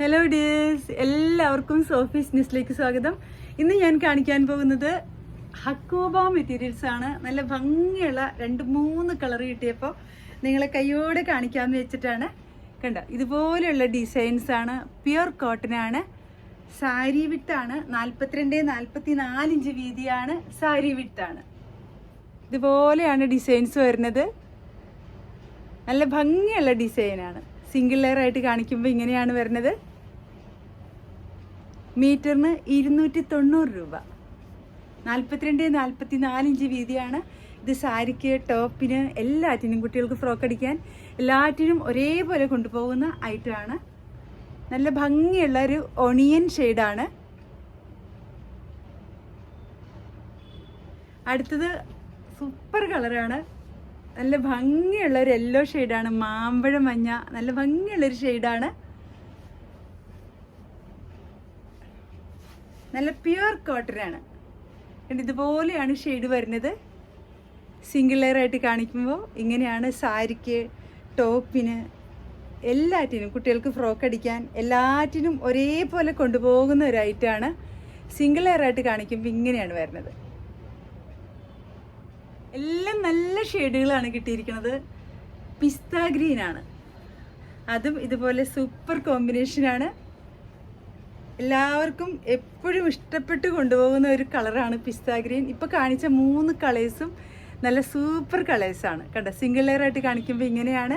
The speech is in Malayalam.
ഹലോ ഡിയേഴ്സ് എല്ലാവർക്കും സോഫീസ് ന്യൂസിലേക്ക് സ്വാഗതം. ഇന്ന് ഞാൻ കാണിക്കാൻ പോകുന്നത് ഹക്കോബ മെറ്റീരിയൽസ് ആണ്. നല്ല ഭംഗിയുള്ള രണ്ട് മൂന്ന് കളർ കിട്ടിയപ്പോൾ നിങ്ങളെ കൈയോടെ കാണിക്കാമെന്ന് വെച്ചിട്ടാണ്. കണ്ട? ഇതുപോലെയുള്ള ഡിസൈൻസ് ആണ്. പ്യുർ കോട്ടൺ ആണ്. സാരി വിട്ടാണ് നാൽപ്പത്തിരണ്ട് നാൽപ്പത്തി നാലിഞ്ച് വീതിയാണ് സാരി വിട്ടാണ് ഇതുപോലെയാണ് ഡിസൈൻസ് വരുന്നത്. നല്ല ഭംഗിയുള്ള ഡിസൈനാണ് സിംഗിൾ ലെയർ ആയിട്ട് കാണിക്കുമ്പോൾ ഇങ്ങനെയാണ് വരുന്നത്. മീറ്ററിന് ഇരുന്നൂറ്റി തൊണ്ണൂറ് രൂപ. നാൽപ്പത്തിരണ്ട് നാൽപ്പത്തി നാലിഞ്ച് വീതിയാണ്. ഇത് സാരിക്ക് ടോപ്പിന് എല്ലാറ്റിനും കുട്ടികൾക്ക് ഫ്രോക്ക് അടിക്കാൻ എല്ലാറ്റിനും ഒരേപോലെ കൊണ്ടുപോകുന്ന ഐറ്റമാണ്. നല്ല ഭംഗിയുള്ള ഒരു ഒണിയൻ ഷെയ്ഡാണ്. അടുത്തത് സൂപ്പർ കളറാണ്. നല്ല ഭംഗിയുള്ള ഒരു യെല്ലോ ഷെയ്ഡാണ് മാമ്പഴ മഞ്ഞ നല്ല ഭംഗിയുള്ളൊരു ഷെയ്ഡാണ് നല്ല പ്യുവർ കോട്ടനാണ് കണ്ടോ, ഇതുപോലെയാണ് ഷെയ്ഡ് വരുന്നത്. സിംഗിൾ ലെയർ ആയിട്ട് കാണിക്കുമ്പോൾ ഇങ്ങനെയാണ് സാരിക്ക് ടോപ്പിന് എല്ലാറ്റിനും കുട്ടികൾക്ക് ഫ്രോക്ക് അടിക്കാൻ എല്ലാറ്റിനും ഒരേപോലെ കൊണ്ടുപോകുന്ന ഒരു ഐറ്റമാണ് സിംഗിൾ ലെയർ ആയിട്ട് കാണിക്കുമ്പോൾ ഇങ്ങനെയാണ് വരുന്നത്. എല്ലാം നല്ല ഷെയ്ഡുകളാണ് കിട്ടിയിരിക്കുന്നത്. പിസ്ത ഗ്രീൻ ആണ്. അതും ഇതുപോലെ സൂപ്പർ കോമ്പിനേഷനാണ് എല്ലാവർക്കും എപ്പോഴും ഇഷ്ടപ്പെട്ട് കൊണ്ടുപോകുന്ന ഒരു കളറാണ് പിസ്ത ഗ്രീൻ. ഇപ്പോൾ കാണിച്ച മൂന്ന് കളേഴ്സും നല്ല സൂപ്പർ കളേഴ്സാണ്. കണ്ടോ? സിംഗിൾ ലെയർ ആയിട്ട് കാണിക്കുമ്പോൾ ഇങ്ങനെയാണ്.